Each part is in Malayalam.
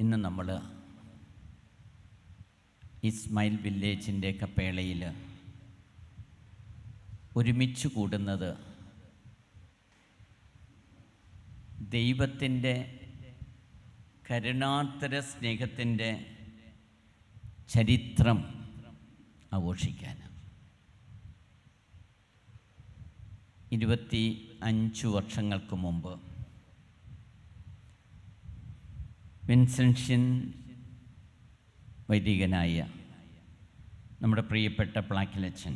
ഇന്ന് നമ്മൾ ഇസ്മൈൽ വില്ലേജിന്റെ കപ്പേളയിൽ ഒരുമിച്ച് കൂടുന്നത് ദൈവത്തിന്റെ കരുണാത്തര സ്നേഹത്തിന്റെ ചരിത്രം ആഘോഷിക്കാൻ. ഇരുപത്തി അഞ്ച് വർഷങ്ങൾക്ക് മുമ്പ് വിൻസെൻഷ്യൻ വൈദികനായ നമ്മുടെ പ്രിയപ്പെട്ട പ്ലാക്കിലച്ചൻ.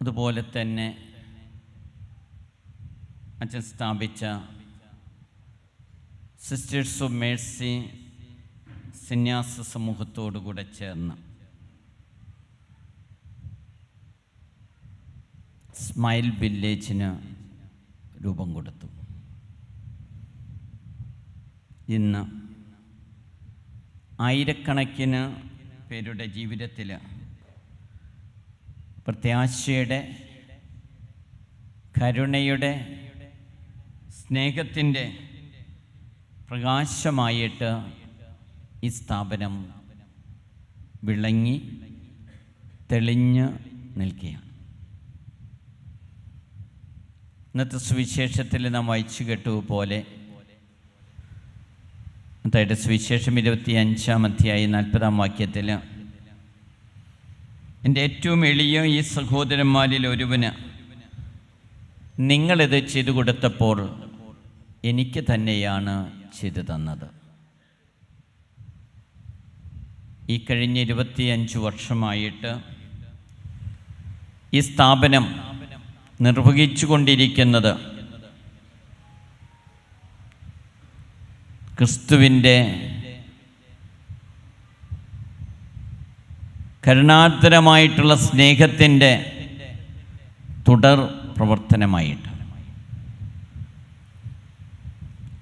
അതുപോലെ തന്നെ അച്ഛൻ സ്ഥാപിച്ച സിസ്റ്റേഴ്സ് ഓഫ് മേഴ്സി സന്യാസ സമൂഹത്തോടുകൂടെ ചേർന്ന് സ്മൈൽ വില്ലേജിന് രൂപം കൊടുത്തു. ഇന്ന് ആയിരക്കണക്കിന് പേരുടെ ജീവിതത്തിൽ പ്രത്യാശയുടെ കരുണയുടെ സ്നേഹത്തിന്റെ പ്രകാശമായിട്ട് ഈ സ്ഥാപനം വിളങ്ങി തെളിഞ്ഞ് നിൽക്കുകയാണ്. ഇന്നത്തെ സുവിശേഷത്തിൽ നാം വായിച്ചു കേട്ടു പോലെ അതായത് സുവിശേഷം ഇരുപത്തി അഞ്ചാം അധ്യായം നാൽപ്പതാം വാക്യത്തിൽ എന്റെ ഏറ്റവും എളിയ ഈ സഹോദരന്മാരിൽ ഒരുവന് നിങ്ങളിത് ചെയ്തു കൊടുത്തപ്പോൾ എനിക്ക് തന്നെയാണ് ചെയ്തു തന്നത്. ഈ കഴിഞ്ഞ ഇരുപത്തിയഞ്ച് വർഷമായിട്ട് ഈ സ്ഥാപനം നിർവഹിച്ചു കൊണ്ടിരിക്കുന്നത് ക്രിസ്തുവിന്റെ കരുണാതരമായിട്ടുള്ള സ്നേഹത്തിന്റെ തുടർ പ്രവർത്തനമായിട്ട്.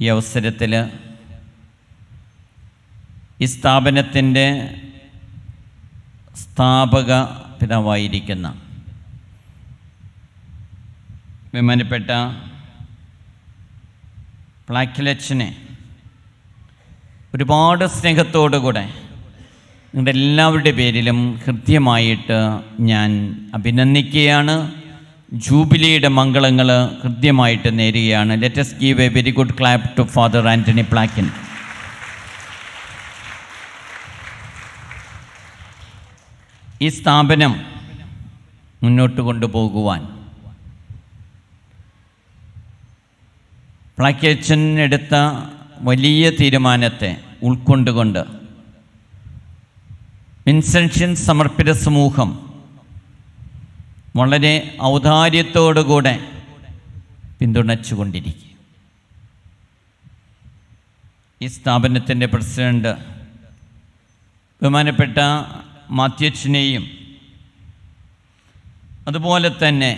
ഈ അവസരത്തിൽ ഈ സ്ഥാപനത്തിന്റെ സ്ഥാപക പിതാവായിരിക്കുന്ന ബഹുമാനപ്പെട്ട പ്ലാക്കിലച്ചനെ ഒരുപാട് സ്നേഹത്തോടുകൂടെ നിങ്ങളുടെ എല്ലാവരുടെ പേരിലും ഹൃദ്യമായിട്ട് ഞാൻ അഭിനന്ദിക്കുകയാണ്. ജൂബിലിയുടെ മംഗളങ്ങൾ ഹൃദ്യമായിട്ട് നേരുകയാണ്. Let's give a very good clap to father Antony Plakkin ഈ സ്ഥാപനം മുന്നോട്ട് കൊണ്ടുപോകുവാൻ പ്ലാക്കേച്ചൻ എടുത്ത വലിയ തീരുമാനത്തെ ഉൾക്കൊണ്ടുകൊണ്ട് വിൻസെൻഷ്യൻ സമർപ്പിത സമൂഹം വളരെ ഔദാര്യത്തോടുകൂടെ പിന്തുണച്ചുകൊണ്ടിരിക്കുക ഈ സ്ഥാപനത്തിന്റെ പ്രസിഡന്റ് ബഹുമാനപ്പെട്ട മാത്യച്ചനെയും അതുപോലെ തന്നെ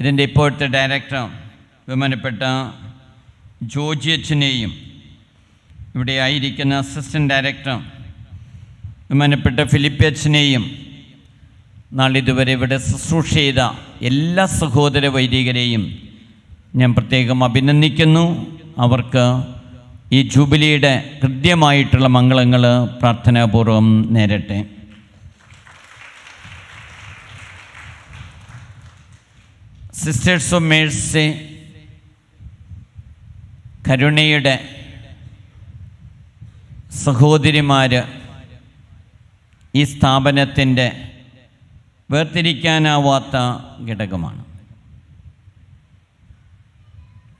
ഇതിന്റെ ഇപ്പോഴത്തെ ഡയറക്ടർ ബഹുമാനപ്പെട്ട ജോജി അച്ഛനെയും ഇവിടെ ആയിരിക്കുന്ന അസിസ്റ്റന്റ് ഡയറക്ടർ ബഹുമാനപ്പെട്ട ഫിലിപ്പ് അച്ഛനെയും നാളിതുവരെ ഇവിടെ ശുശ്രൂഷ ചെയ്ത എല്ലാ സഹോദര വൈദികരെയും ഞാൻ പ്രത്യേകം അഭിനന്ദിക്കുന്നു. അവർക്ക് ഈ ജൂബിലിയുടെ കൃത്യമായിട്ടുള്ള മംഗളങ്ങൾ പ്രാർത്ഥനാപൂർവം നേരട്ടെ. സിസ്റ്റേഴ്സ് ഓഫ് മേഴ്സി കരുണയുടെ സഹോദരിമാർ ഈ സ്ഥാപനത്തിന്റെ വേർതിരിക്കാനാവാത്ത ഘടകമാണ്.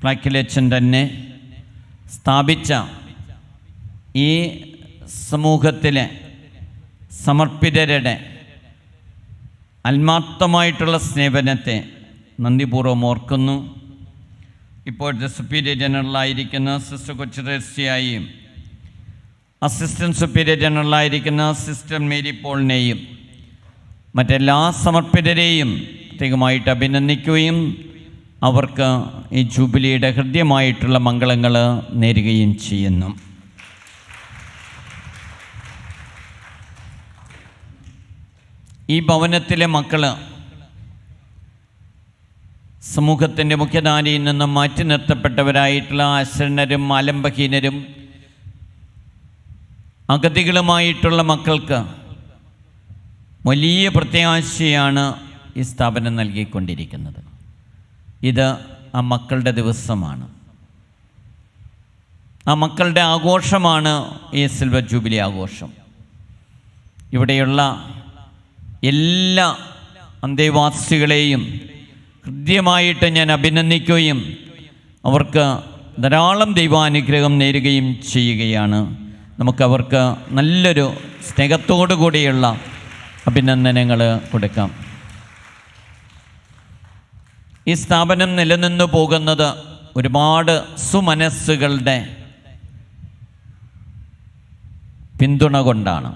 പ്ലാക്കിലച്ചൻ തന്നെ സ്ഥാപിച്ച ഈ സമൂഹത്തിലെ സമർപ്പിതരുടെ ആത്മാർത്ഥമായിട്ടുള്ള സ്നേഹനത്തെ നന്ദിപൂർവം ഓർക്കുന്നു. ഇപ്പോഴത്തെ സുപ്പീരിയർ ജനറലായിരിക്കുന്ന സിസ്റ്റർ കൊച്ചുറേസിയായും അസിസ്റ്റന്റ് സുപ്പീരിയർ ജനറലായിരിക്കുന്ന സിസ്റ്റർ മേരി പോളിനെയും മറ്റെല്ലാ സമർപ്പിതരെയും പ്രത്യേകമായിട്ട് അഭിനന്ദിക്കുകയും അവർക്ക് ഈ ജൂബിലിയുടെ ഹൃദ്യമായിട്ടുള്ള മംഗളങ്ങൾ നേരുകയും ചെയ്യുന്നു. ഈ ഭവനത്തിലെ മക്കൾ സമൂഹത്തിന്റെ മുഖ്യധാരയിൽ നിന്ന് മാറ്റി നിർത്തപ്പെട്ടവരായിട്ടുള്ള അശരണരും ആലംബഹീനരും അഗതികളുമായിട്ടുള്ള മക്കൾക്ക് വലിയ പ്രത്യാശയാണ് ഈ സ്ഥാപനം നൽകിക്കൊണ്ടിരിക്കുന്നത്. ഇത് ആ മക്കളുടെ ദിവസമാണ്. ആ മക്കളുടെ ആഘോഷമാണ് ഈ സിൽവർ ജൂബിലി ആഘോഷം. ഇവിടെയുള്ള എല്ലാ അന്തേവാസികളെയും കൃത്യമായിട്ട് ഞാൻ അഭിനന്ദിക്കുകയും അവർക്ക് ധാരാളം ദൈവാനുഗ്രഹം നേരുകയും ചെയ്യുകയാണ്. നമുക്കവർക്ക് നല്ലൊരു സ്നേഹത്തോടു കൂടിയുള്ള അഭിനന്ദനങ്ങൾ കൊടുക്കാം. ഈ സ്ഥാപനം നിലനിന്നു പോകുന്നത് ഒരുപാട് സുമനസ്സുകളുടെ പിന്തുണ കൊണ്ടാണ്.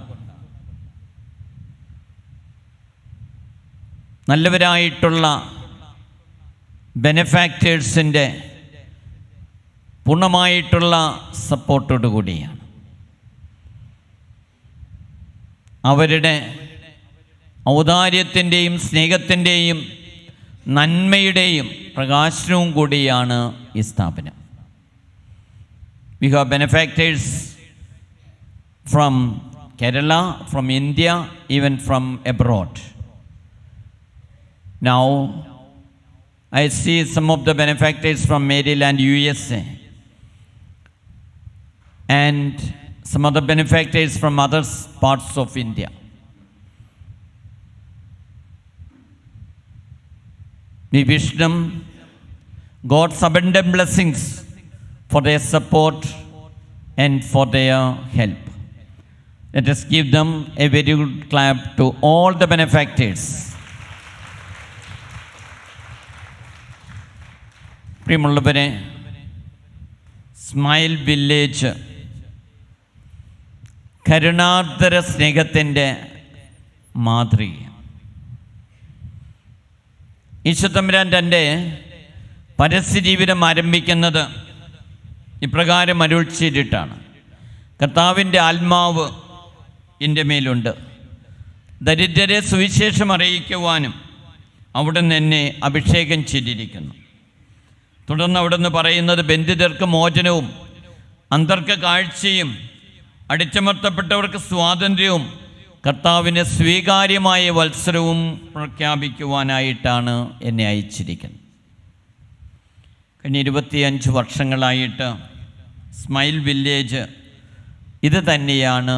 നല്ലവരായിട്ടുള്ള ബെനഫാക്റ്റേഴ്സിന്റെ പൂർണമായിട്ടുള്ള സപ്പോർട്ടോടു കൂടിയാണ്. അവരുടെ ഔദാര്യത്തിന്റെയും സ്നേഹത്തിന്റെയും നന്മയുടെയും പ്രകാശനവും കൂടിയാണ് ഈ സ്ഥാപനം. We have benefactors from Kerala from India even from abroad Now, I see some of the benefactors from Maryland, USA, and some other benefactors from other parts of India. We wish them God's abundant blessings for their support and for their help. Let us give them a very good clap to all the benefactors. പ്രിയമുള്ളവരെ സ്മൈൽ വില്ലേജ് കരുണാർദ്ര സ്നേഹത്തിന്റെ മാതൃക. ഈശ്വത്തമ്പുരാൻ തന്റെ പരസ്യജീവിതം ആരംഭിക്കുന്നത് ഇപ്രകാരം അരുൾ ചെയ്തിട്ടാണ്. കർത്താവിന്റെ ആത്മാവ് എന്റെ മേലുണ്ട്. ദരിദ്രരെ സുവിശേഷം അറിയിക്കുവാനും അവിടെ നിന്നെ അഭിഷേകം ചെയ്തിരിക്കുന്നു. തുടർന്ന് അവിടുന്ന് പറയുന്നത് ബന്ധിതർക്ക് മോചനവും അന്തർക്ക കാഴ്ചയും അടിച്ചമർത്തപ്പെട്ടവർക്ക് സ്വാതന്ത്ര്യവും കർത്താവിന് സ്വീകാര്യമായ വത്സരവും പ്രഖ്യാപിക്കുവാനായിട്ടാണ് എന്നെ അയച്ചിരിക്കുന്നത്. കഴിഞ്ഞ ഇരുപത്തിയഞ്ച് വർഷങ്ങളായിട്ട് സ്മൈൽ വില്ലേജ് ഇത് തന്നെയാണ്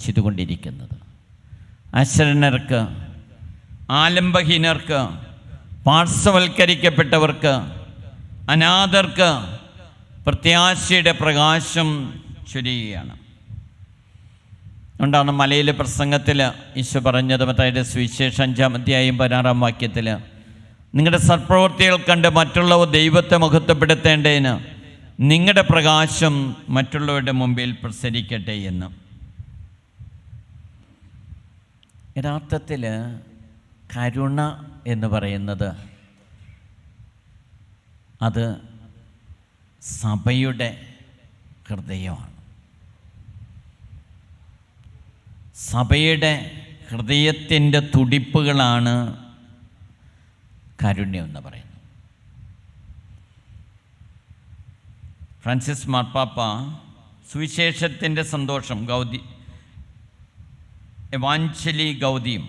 ചെയ്തുകൊണ്ടിരിക്കുന്നത്. അശരണർക്ക് ആലംബഹീനർക്ക് പാർശ്വവൽക്കരിക്കപ്പെട്ടവർക്ക് അനാഥർക്ക് പ്രത്യാശയുടെ പ്രകാശം ചൊരിയുകയാണ്. അതുകൊണ്ടാണ് മലയിലെ പ്രസംഗത്തിൽ ഈശോ പറഞ്ഞത് മത്തായുടെ സുവിശേഷം അഞ്ചാം അധ്യായം പതിനാറാം വാക്യത്തിൽ നിങ്ങളുടെ സത്പ്രവൃത്തികൾ കണ്ട് മറ്റുള്ളവർ ദൈവത്തെ മഹത്വപ്പെടുത്തേണ്ടതിന് നിങ്ങളുടെ പ്രകാശം മറ്റുള്ളവരുടെ മുമ്പിൽ പ്രസരിക്കട്ടെ എന്ന്. യഥാർത്ഥത്തിൽ കരുണ എന്ന് പറയുന്നത് അത് സഭയുടെ ഹൃദയമാണ്. സഭയുടെ ഹൃദയത്തിന്റെ തുടിപ്പുകളാണ് കാരുണ്യം എന്ന് പറയുന്നത്. ഫ്രാൻസിസ് മാർപ്പാപ്പ സുവിശേഷത്തിന്റെ സന്തോഷം ഗൗതി എവാഞ്ചലി ഗൗതിയും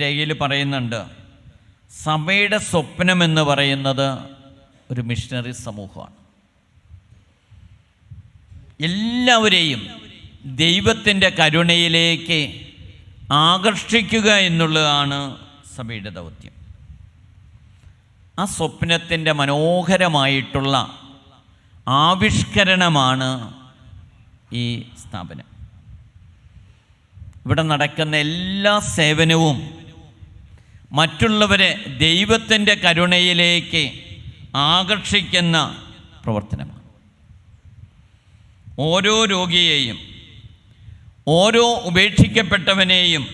രേഖയിൽ പറയുന്നുണ്ട് സഭയുടെ സ്വപ്നമെന്ന് പറയുന്നത് ഒരു മിഷണറി സമൂഹമാണ്. എല്ലാവരെയും ദൈവത്തിന്റെ കരുണയിലേക്ക് ആകർഷിക്കുക എന്നുള്ളതാണ് സഭയുടെ ദൗത്യം. ആ സ്വപ്നത്തിന്റെ മനോഹരമായിട്ടുള്ള ആവിഷ്കരണമാണ് ഈ സ്ഥാപനം. ഇവിടെ നടക്കുന്ന എല്ലാ സേവനവും മറ്റുള്ളവരെ ദൈവത്തിന്റെ കരുണയിലേക്ക് ആകർഷിക്കുന്ന പ്രവർത്തനമാണ് ഓരോ രോഗിയെയും ഓരോ ഉപേക്ഷിക്കപ്പെട്ടവനെയും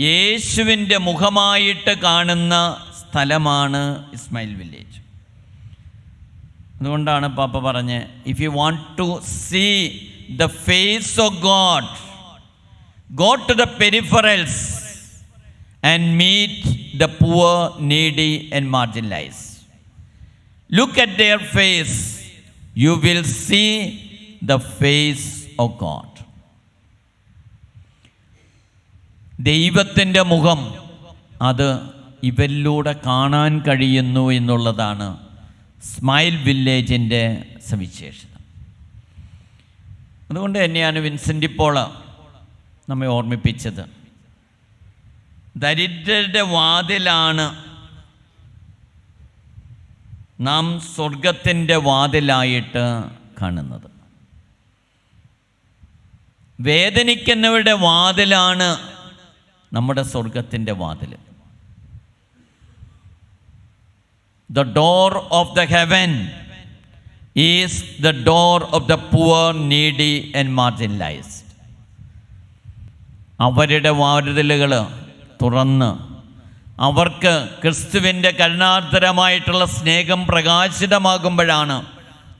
യേശുവിന്റെ മുഖമായിട്ട് കാണുന്ന സ്ഥലമാണ് ഇസ്മായിൽ വില്ലേജ് അതുകൊണ്ടാണ് പാപ്പ പറഞ്ഞ് if you want to see the face of God go to the peripherals and meet the poor needy and marginalized. Look at their face you will see the face of God ദൈവത്തിന്റെ മുഖം അത് ഇവരിലൂടെ കാണാൻ കഴിയുന്നു എന്നുള്ളതാണ് സ്മൈൽ വില്ലേജിന്റെ സവിശേഷത. അതുകൊണ്ട് തന്നെയാണ് വിൻസെന്റ് ഇപ്പോൾ നമ്മെ ഓർമ്മിപ്പിച്ചത്. ദരിദ്രരുടെ വാതിലാണ് നാം സ്വർഗത്തിന്റെ വാതിലായിട്ട് കാണുന്നത്. വേദനിക്കുന്നവരുടെ വാതിലാണ് നമ്മുടെ സ്വർഗത്തിന്റെ വാതിൽ. The door of the heaven is the door of the poor needy and marginalized അവരുടെ വാതിലുകൾ തുറന്ന് അവർക്ക് ക്രിസ്തുവിന്റെ കരുണാർദ്രമായിട്ടുള്ള സ്നേഹം പ്രകാശിതമാകുമ്പോഴാണ്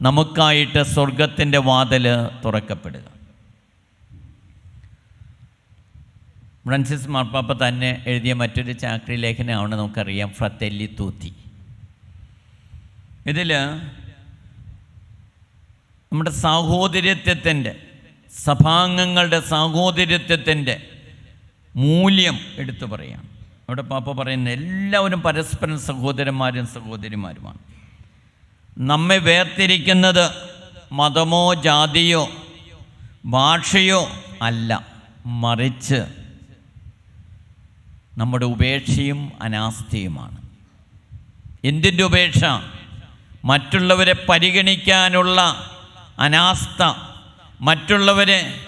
നമുക്കായിട്ട് സ്വർഗത്തിന്റെ വാതിൽ തുറക്കപ്പെടുക. ഫ്രാൻസിസ് മാർപ്പാപ്പ തന്നെ എഴുതിയ മറ്റൊരു ചാക്രി ലേഖനമാണ് നമുക്കറിയാം ഫ്രത്തെല്ലി തൂത്തി. ഇതിൽ നമ്മുടെ സാഹോദര്യത്വത്തിന്റെ സഭാംഗങ്ങളുടെ സാഹോദര്യത്വത്തിന്റെ മൂല്യം എടുത്തു പറയാം. അവിടെ പാപ്പ പറയുന്ന എല്ലാവരും പരസ്പരം സഹോദരന്മാരും സഹോദരിമാരുമാണ്. നമ്മെ വേർതിരിക്കുന്നത് മതമോ ജാതിയോ ഭാഷയോ അല്ല മറിച്ച് നമ്മുടെ ഉപേക്ഷയും അനാസ്ഥയുമാണ്. എന്തിന്റെ ഉപേക്ഷ? മറ്റുള്ളവരെ പരിഗണിക്കാനുള്ള അനാസ്ഥ. മറ്റുള്ളവരെ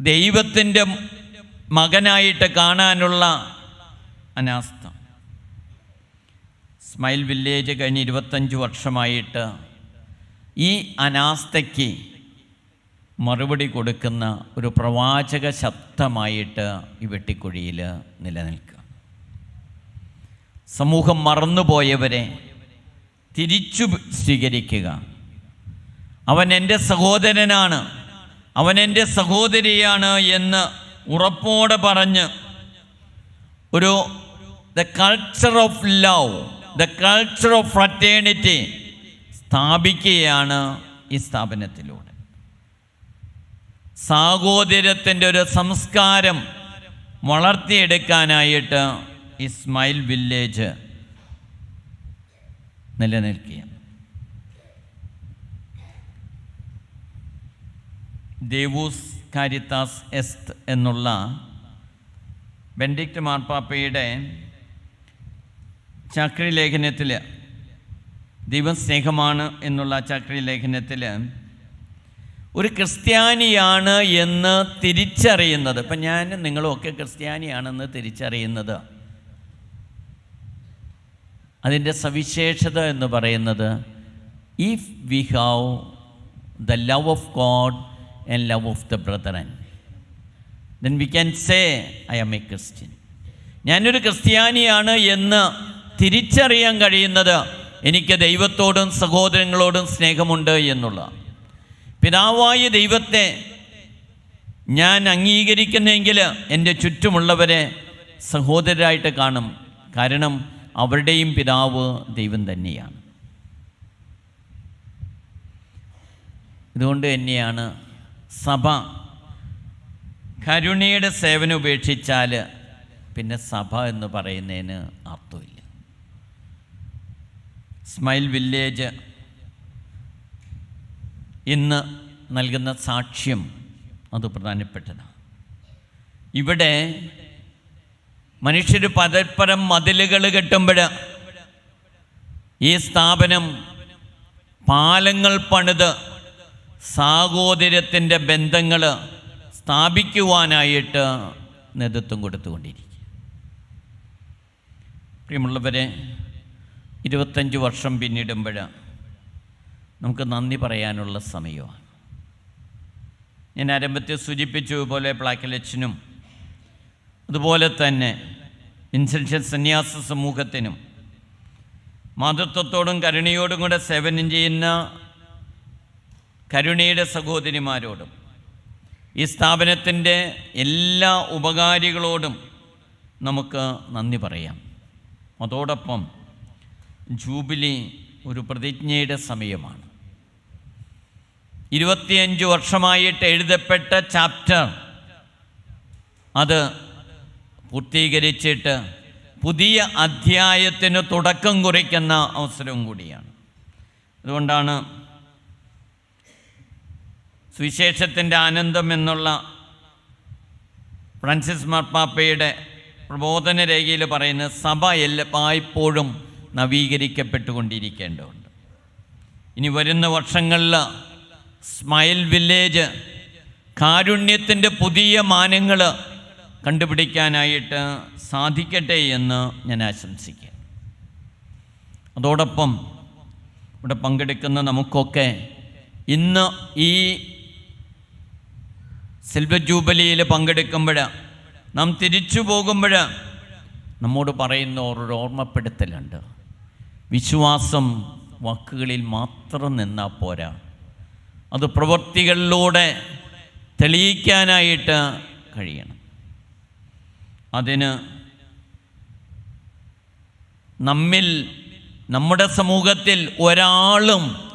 ദൈവത്തിന്റെ മകനായിട്ട് കാണാനുള്ള അനാസ്ഥ. സ്മൈൽ വില്ലേജ് കഴിഞ്ഞ് ഇരുപത്തഞ്ച് വർഷമായിട്ട് ഈ അനാസ്ഥയ്ക്ക് മറുപടി കൊടുക്കുന്ന ഒരു പ്രവാചക ശബ്ദമായിട്ട് ഈ വെട്ടിക്കുഴിയിൽ നിലനിൽക്കുക. സമൂഹം മറന്നുപോയവരെ തിരിച്ചു സ്വീകരിക്കുക. അവൻ എന്റെ സഹോദരനാണ്. അവൻ എന്റെ സഹോദരിയാണ് എന്ന് ഉറപ്പോടെ പറഞ്ഞ് ഒരു the culture of love the culture of fraternity സ്ഥാപിക്കുകയാണ് ഈ സ്ഥാപനത്തിലൂടെ. സാഹോദര്യത്തിന്റെ ഒരു സംസ്കാരം വളർത്തിയെടുക്കാനായിട്ട് ഇസ്മായിൽ വില്ലേജ് നിലനിൽക്കുക ദേവൂസ് കാരിത്താസ് എസ്ത് എന്നുള്ള ബെൻഡിക്റ്റ് മാർപ്പാപ്പയുടെ ചക്രി ലേഖനത്തിൽ ദൈവസ്നേഹമാണ് എന്നുള്ള ചക്രി ലേഖനത്തിൽ ഒരു ക്രിസ്ത്യാനിയാണ് എന്ന് തിരിച്ചറിയുന്നത്. ഇപ്പം ഞാൻ നിങ്ങളുമൊക്കെ ക്രിസ്ത്യാനിയാണെന്ന് തിരിച്ചറിയുന്നത്. അതിന്റെ സവിശേഷത എന്ന് പറയുന്നത് if we have the love of God and love of the brethren then we can say I am a Christian ഞാനൊരു ക്രിസ്ത്യാനിയാണ് എന്ന് തിരിച്ചറിയാൻ കഴിയുന്നത് എനിക്ക് ദൈവത്തോടും സഹോദരങ്ങളോടും സ്നേഹമുണ്ട് എന്നുള്ള. പിതാവായ ദൈവത്തെ ഞാൻ അംഗീകരിക്കുന്നെങ്കിൽ എന്റെ ചുറ്റുമുള്ളവരെ സഹോദരരായിട്ട് കാണും. കാരണം അവരുടെയും പിതാവ് ദൈവം തന്നെയാണ്. ഇതുകൊണ്ട് തന്നെയാണ് സഭ. കരുണയുടെ സേവനം ഉപേക്ഷിച്ചാൽ പിന്നെ സഭ എന്ന് പറയുന്നതിന് അർത്ഥമില്ല. സ്മൈൽ വില്ലേജ് ഇന്ന് നൽകുന്ന സാക്ഷ്യം അത് പ്രധാനപ്പെട്ടതാണ്. ഇവിടെ മനുഷ്യർ പരസ്പരം മതിലുകൾ കെട്ടുമ്പോൾ ഈ സ്ഥാപനം പാലങ്ങൾ പണിത് സാഹോദര്യത്തിന്റെ ബന്ധങ്ങൾ സ്ഥാപിക്കുവാനായിട്ട് നേതൃത്വം കൊടുത്തുകൊണ്ടിരിക്കുക. പ്രിയമുള്ളവരെ ഇരുപത്തഞ്ച് വർഷം പിന്നിടുമ്പോൾ നമുക്ക് നന്ദി പറയാനുള്ള സമയമാണ്. ഞാൻ ആരംഭത്തിൽ സൂചിപ്പിച്ചതുപോലെ പ്ലാക്കലച്ചനും അതുപോലെ തന്നെ ഇൻസെൻഷ്യൽ സന്യാസ സമൂഹത്തിനും മാതൃത്വത്തോടും കരുണയോടും കൂടെ സേവനം ചെയ്യുന്ന കരുണയുടെ സഹോദരിമാരോടും ഈ സ്ഥാപനത്തിന്റെ എല്ലാ ഉപകാരികളോടും നമുക്ക് നന്ദി പറയാം. അതോടൊപ്പം ജൂബിലി ഒരു പ്രതിജ്ഞയുടെ സമയമാണ്. ഇരുപത്തിയഞ്ച് വർഷമായിട്ട് എഴുതപ്പെട്ട ചാപ്റ്റർ അത് പൂർത്തീകരിച്ചിട്ട് പുതിയ അധ്യായത്തിന് തുടക്കം കുറിക്കുന്ന അവസരവും കൂടിയാണ്. അതുകൊണ്ടാണ് സുവിശേഷത്തിന്റെ ആനന്ദം എന്നുള്ള ഫ്രാൻസിസ് മാർപ്പാപ്പയുടെ പ്രബോധന രേഖയിൽ പറയുന്ന സഭ എല്ലായ്പ്പോഴും നവീകരിക്കപ്പെട്ടുകൊണ്ടിരിക്കേണ്ടതുണ്ട്. ഇനി വരുന്ന വർഷങ്ങളിൽ സ്മൈൽ വില്ലേജ് കാരുണ്യത്തിന്റെ പുതിയ മാനങ്ങൾ കണ്ടുപിടിക്കാനായിട്ട് സാധിക്കട്ടെ എന്ന് ഞാൻ ആശംസിക്കുക അതോടൊപ്പം ഇവിടെ പങ്കെടുക്കുന്ന നമുക്കൊക്കെ ഇന്ന് ഈ സിൽവർ ജൂബലിയിൽ പങ്കെടുക്കുമ്പോൾ നാം തിരിച്ചു പോകുമ്പോൾ നമ്മോട് പറയുന്ന ഒരു ഓർമ്മപ്പെടുത്തലുണ്ട്. വിശ്വാസം വാക്കുകളിൽ മാത്രം നിന്നാൽ പോരാ. അത് പ്രവൃത്തികളിലൂടെ തെളിയിക്കാനായിട്ട് കഴിയണം. അതിന് നമ്മിൽ നമ്മുടെ സമൂഹത്തിൽ ഒരാളും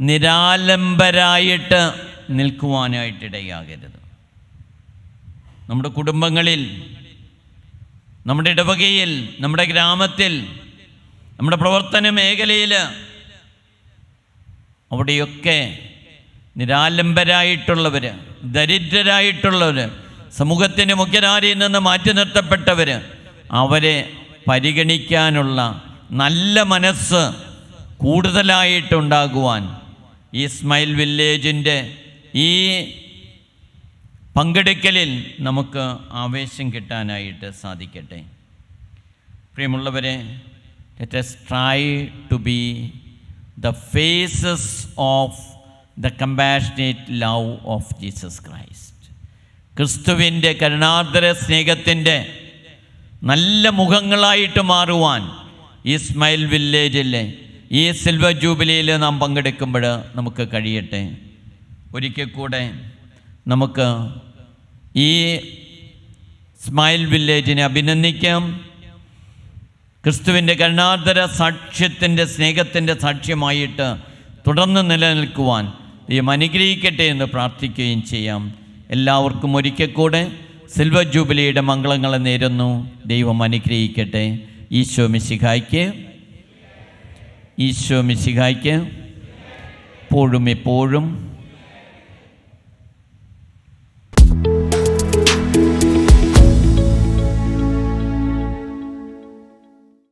നിരാലംബരായിട്ട് നിൽക്കുവാനായിട്ടിടയാകരുത് നമ്മുടെ കുടുംബങ്ങളിൽ നമ്മുടെ ഇടവകയിൽ നമ്മുടെ ഗ്രാമത്തിൽ നമ്മുടെ പ്രവർത്തന മേഖലയിൽ അവിടെയൊക്കെ നിരാലംബരായിട്ടുള്ളവർ ദരിദ്രരായിട്ടുള്ളവർ സമൂഹത്തിന്റെ മുഖ്യധാരയിൽ നിന്ന് മാറ്റി നിർത്തപ്പെട്ടവർ അവരെ പരിഗണിക്കാനുള്ള നല്ല മനസ്സ് കൂടുതലായിട്ടുണ്ടാകുവാൻ ഈ സ്മൈൽ വില്ലേജിന്റെ ഈ പങ്കെടുക്കലിൽ നമുക്ക് ആവേശം കിട്ടാനായിട്ട് സാധിക്കട്ടെ. പ്രിയമുള്ളവരെ let's try to be the faces of the compassionate love of Jesus Christ ക്രിസ്തുവിന്റെ കരുണാർദ്ര സ്നേഹത്തിന്റെ നല്ല മുഖങ്ങളായിട്ട് മാറുവാൻ ഈ സ്മൈൽ വില്ലേജിലെ ഈ സിൽവർ ജൂബിലിയിൽ നാം പങ്കെടുക്കുമ്പോൾ നമുക്ക് കഴിയട്ടെ. ഒരിക്കൽ കൂടെ നമുക്ക് ഈ സ്മൈൽ വില്ലേജിനെ അഭിനന്ദിക്കാം. ക്രിസ്തുവിന്റെ കരുണാർദ്ദര സാക്ഷ്യത്തിന്റെ സ്നേഹത്തിന്റെ സാക്ഷ്യമായിട്ട് തുടർന്ന് നിലനിൽക്കുവാൻ ദൈവം അനുഗ്രഹിക്കട്ടെ എന്ന് പ്രാർത്ഥിക്കുകയും ചെയ്യാം. എല്ലാവർക്കും ഒരിക്കൽ കൂടെ സിൽവർ ജൂബിലിയുടെ മംഗളങ്ങളെ നേരുന്നു. ദൈവം അനുഗ്രഹിക്കട്ടെ. ഈശോ മിശിഹായ്ക്ക്. ഈശോ മിശിഹായ്ക്ക്. എപ്പോഴും എപ്പോഴും.